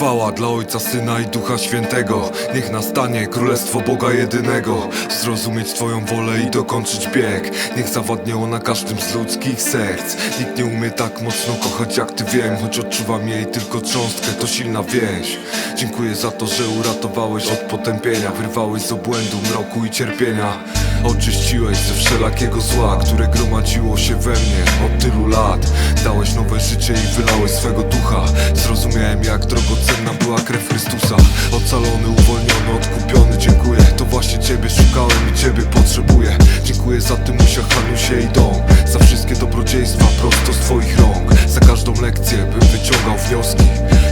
chwała dla Ojca, Syna i Ducha Świętego. Niech nastanie królestwo Boga jedynego. Zrozumieć Twoją wolę i dokończyć bieg. Niech zawadnie ona każdym z ludzkich serc. Nikt nie umie tak mocno kochać jak Ty wiem Choć odczuwam jej tylko cząstkę, to silna więź Dziękuję za to, że uratowałeś od potępienia. Wyrwałeś z obłędu, mroku i cierpienia Oczyściłeś ze wszelakiego zła, które gromadziło się we mnie od tylu lat. Dałeś nowe życie i wylałeś swego ducha. Zrozumiałem jak drogocenna była krew Chrystusa. Ocalony, uwolniony, odkupiony, dziękuję To właśnie Ciebie szukałem i Ciebie potrzebuję. Dziękuję za Tymusia, Hanusie i dom. Za wszystkie dobrodziejstwa prosto z Twoich rąk. Za każdą lekcję, bym wyciągał wnioski.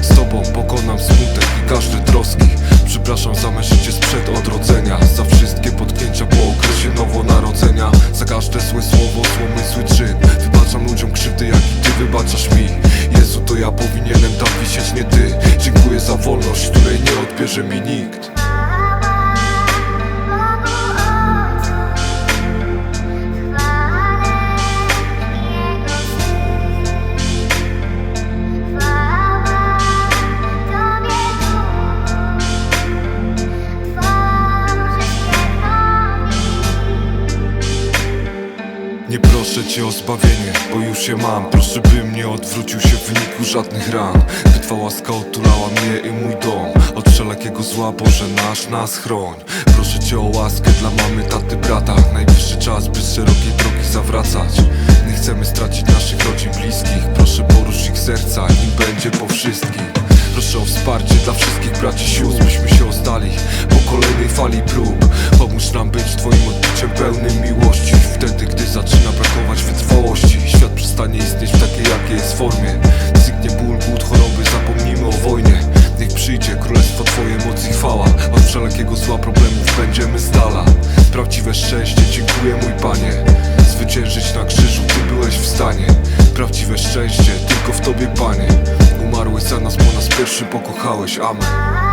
Z Tobą pokonam smutek i każde troski. Przepraszam za me życie sprzed odrodzenia. Za wszystkie potknięcia po okresie Za każde złe słowo, złomysły czyn Wybaczam ludziom krzywdy jak i Ty wybaczasz mi. Jezu to ja powinienem tam wisieć, nie Ty. Dziękuję za wolność, której nie odbierze mi nikt Nie proszę cię o zbawienie, bo już je mam. Proszę bym nie odwrócił się w wyniku żadnych ran. By twa łaska otulała mnie i mój dom. Od wszelakiego zła Boże nasz nas chroń. Proszę cię o łaskę dla mamy, taty, brata. Najwyższy czas, by z szerokiej drogi zawracać. Nie chcemy stracić naszych rodzin bliskich. Proszę porusz ich serca, nim będzie po wszystkich. Proszę o wsparcie dla wszystkich braci sióstr. Byśmy się ostali po kolejnej fali prób. Pomóż nam być Twoim odbiciem pełnym miłości wszelkiego zła problemów będziemy z dala Prawdziwe szczęście, dziękuję mój Panie. Zwyciężyć na krzyżu Ty byłeś w stanie. Prawdziwe szczęście, tylko w Tobie Panie. Umarłeś za nas, bo nas pierwszy pokochałeś, amen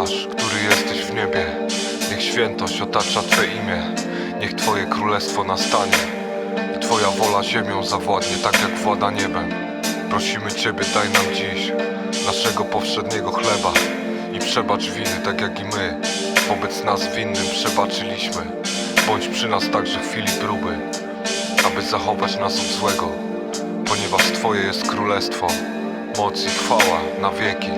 nasz, który jesteś w niebie, niech świętość otacza Twe imię, niech Twoje królestwo nastanie i Twoja wola ziemią zawładnie tak jak włada niebem. Prosimy Ciebie, daj nam dziś naszego powszedniego chleba i przebacz winy tak jak i my wobec nas winnym przebaczyliśmy. Bądź przy nas także w chwili próby, aby zachować nas od złego, ponieważ Twoje jest królestwo, moc i chwała na wieki.